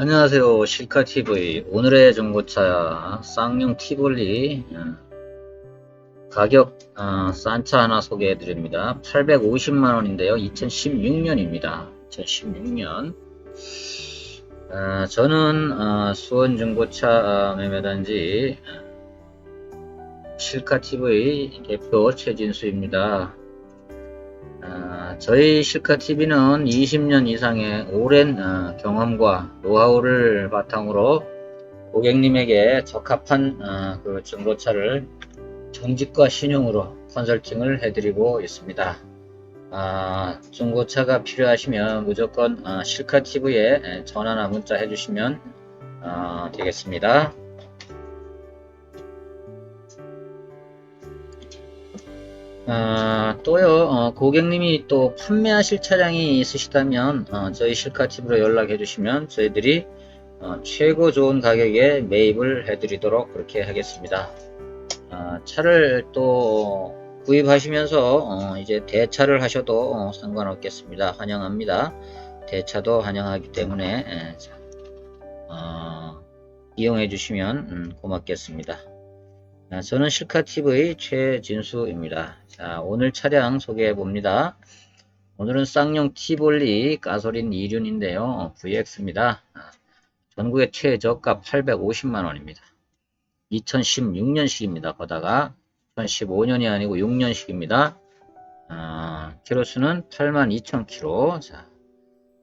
안녕하세요. 실카TV. 오늘의 중고차 쌍용 티볼리 어, 가격 어, 싼차 하나 소개해 드립니다. 850만원인데요. 2016년입니다. 2016년. 어, 저는 어, 수원 중고차 매매단지 실카TV 대표 최진수입니다. 아, 저희 실카TV는 20년 이상의 오랜 어, 경험과 노하우를 바탕으로 고객님에게 적합한 어, 그 중고차를 정직과 신용으로 컨설팅을 해드리고 있습니다. 아, 중고차가 필요하시면 무조건 어, 실카TV에 전화나 문자 해주시면 어, 되겠습니다. 아, 또요, 어, 고객님이 또 판매하실 차량이 있으시다면, 어, 저희 실카팁으로 연락해 주시면 저희들이 어, 최고 좋은 가격에 매입을 해드리도록 그렇게 하겠습니다. 아, 차를 또 구입하시면서 어, 이제 대차를 하셔도 어, 상관없겠습니다. 환영합니다. 대차도 환영하기 때문에 예, 자, 어, 이용해 주시면 음, 고맙겠습니다. 아, 저는 실카TV 최진수입니다. 자, 오늘 차량 소개해 봅니다. 오늘은 쌍용 티볼리 가솔린 2륜인데요. VX입니다. 아, 전국의 최저가 850만원입니다. 2016년식입니다. 거다가 2015년이 아니고 6년식입니다. 아, 키로수는 82,000km. 자,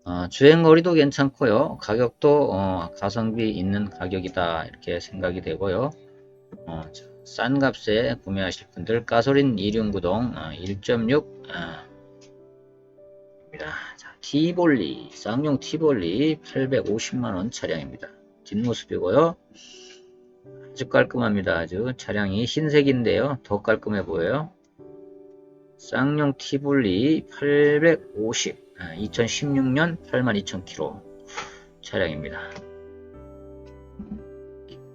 어, 주행거리도 괜찮고요. 가격도 어, 가성비 있는 가격이다 이렇게 생각이 되고요. 어, 자, 싼 값에 구매하실 분들 가솔린 2륜구동 어, 1.6 입니다. 자, 티볼리 쌍용 티볼리 850만원 차량입니다. 뒷모습이고요. 아주 깔끔합니다. 아주 차량이 흰색인데요. 더 깔끔해 보여요. 쌍용 티볼리 850 2016년 82,000km 차량입니다.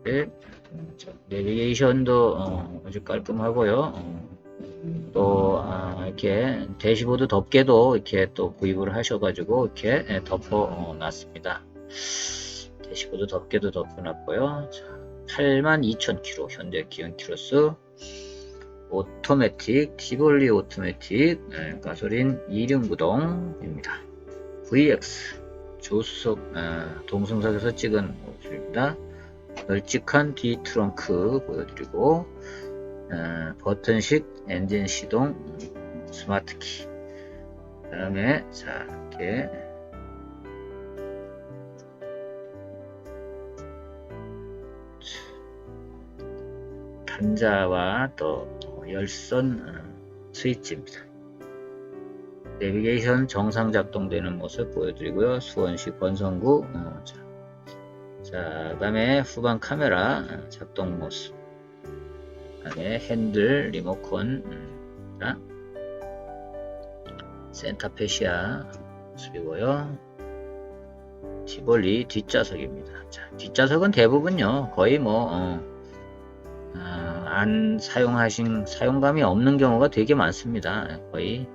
네. 내비게이션도 어, 아주 깔끔하고요. 어, 또 아, 이렇게 대시보드 덮개도 이렇게 또 구입을 하셔가지고 이렇게 예, 덮어 어, 놨습니다. 대시보드 덮개도 덮어놨고요. 82,000km 현대 기온 키로수 오토매틱 티볼리 오토매틱 예, 가솔린 2륜 구동입니다. VX 조수석 어, 동승석에서 찍은 모습입니다. 널찍한 뒤 트렁크 보여드리고 어, 버튼식 엔진 시동 스마트키 그 다음에 자 이렇게 단자와 또 열선 어, 스위치입니다. 내비게이션 정상 작동되는 모습 보여드리고요. 수원시 권성구 어, 자, 자, 그 다음에 후방 카메라 작동 모습. 그 다음에 핸들, 리모컨, 음, 자, 센터페시아 모습이고요. 티볼리 뒷좌석입니다. 자, 뒷좌석은 대부분요, 거의 뭐, 어, 어, 안 사용하신, 사용감이 없는 경우가 되게 많습니다. 거의.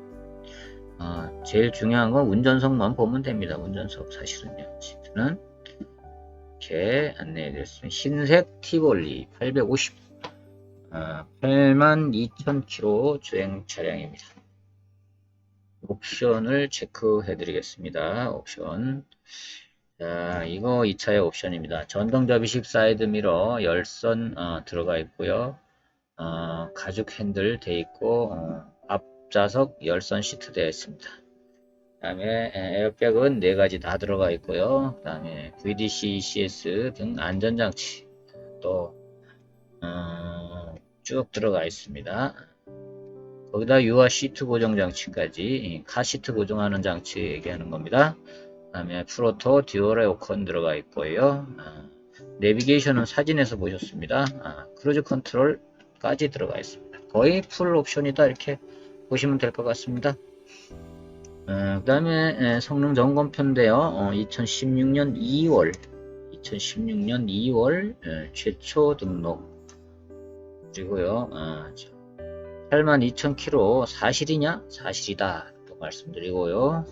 어, 제일 중요한 건 운전석만 보면 됩니다. 운전석 사실은요. 시트는 이렇게 안내해 드렸습니다. 흰색 티볼리 850 아, 82,000km 주행 차량입니다. 옵션을 체크해 드리겠습니다. 옵션 자, 이거 이 차의 옵션입니다. 전동 접이식 사이드 미러 열선 어, 들어가 있고요. 어, 가죽 핸들 돼 있고 어, 앞좌석 열선 시트 되어 있습니다. 다음에 에어백은 네 가지 다 들어가 있고요. 그 다음에 VDC, ECS 등 안전장치 또쭉 어, 들어가 있습니다. 거기다 유아 시트 고정 장치까지 카 시트 고정하는 장치 얘기하는 겁니다. 그 다음에 프로토 듀얼 에어컨 들어가 있고요. 아, 내비게이션은 사진에서 보셨습니다. 아, 크루즈 컨트롤까지 들어가 있습니다. 거의 풀 옵션이다 이렇게 보시면 될 것 같습니다. 어, 그 다음에 성능 점검표인데요. 어, 2016년 2월 2016년 2월 에, 최초 등록 그리고요. 어, 82,000km 사실이냐? 사실이다. 또 말씀드리고요.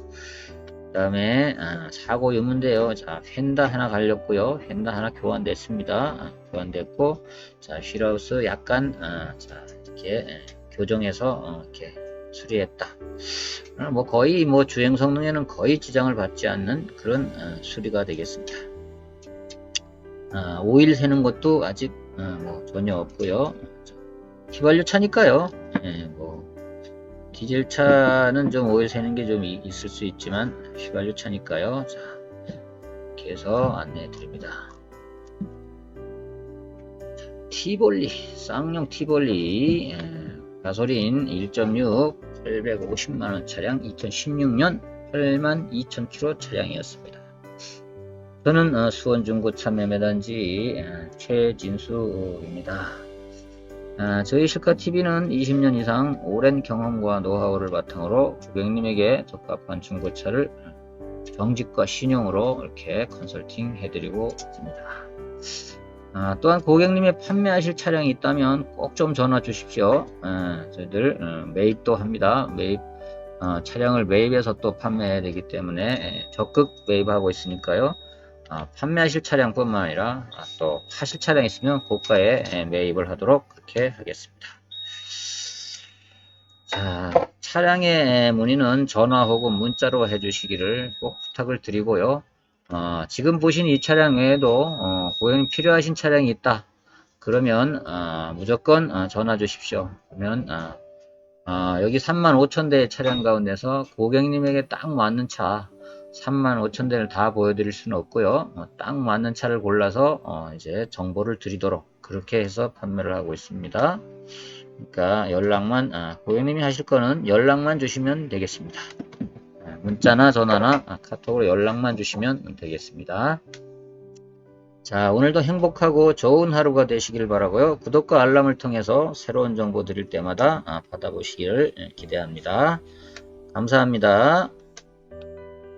다음에 아, 사고 유무인데요. 자, 휀다 하나 갈렸고요. 휀다 하나 교환됐습니다. 아, 교환됐고, 자, 휠하우스 약간 아, 자, 이렇게 예, 교정해서 어, 이렇게 수리했다. 아, 뭐 거의 뭐 주행 성능에는 거의 지장을 받지 않는 그런 어, 수리가 되겠습니다. 아, 오일 새는 것도 아직 어, 뭐 전혀 없고요. 자, 휘발유 차니까요. 예, 뭐 디젤 차는 좀 오일 새는 게 좀 있을 수 있지만 휘발유 차니까요. 자, 이렇게 해서 안내해 드립니다. 티볼리, 쌍용 티볼리, 예, 가솔린 1.6, 850만원 차량 2016년 82,000km 차량이었습니다. 저는 어, 수원 중고차 매매단지 어, 최진수입니다. 아, 저희 실카TV는 20년 이상 오랜 경험과 노하우를 바탕으로 고객님에게 적합한 중고차를 정직과 신용으로 이렇게 컨설팅 해드리고 있습니다. 아, 또한 고객님의 판매하실 차량이 있다면 꼭 좀 전화 주십시오. 아, 저희들 어, 매입도 합니다. 매입 어, 차량을 매입해서 또 판매해야 되기 때문에 예, 적극 매입하고 있으니까요. 아, 판매하실 차량뿐만 아니라 아, 또 파실 차량 있으면 고가에 예, 매입을 하도록 그렇게 하겠습니다. 자, 차량의 문의는 전화 혹은 문자로 해주시기를 꼭 부탁을 드리고요. 어, 지금 보신 이 차량 외에도 어, 고객님 필요하신 차량이 있다. 그러면 어, 무조건 어, 전화 주십시오. 그러면 어, 어, 여기 35,000대의 차량 가운데서 고객님에게 딱 맞는 차 35,000대를 다 보여드릴 수는 없고요. 어, 딱 맞는 차를 골라서 어, 이제 정보를 드리도록 그렇게 해서 판매를 하고 있습니다. 그러니까 연락만 아, 고객님이 하실 거는 연락만 주시면 되겠습니다. 아, 문자나 전화나 아, 카톡으로 연락만 주시면 되겠습니다. 자, 오늘도 행복하고 좋은 하루가 되시길 바라고요. 구독과 알람을 통해서 새로운 정보 드릴 때마다 아, 받아보시기를 예, 기대합니다. 감사합니다.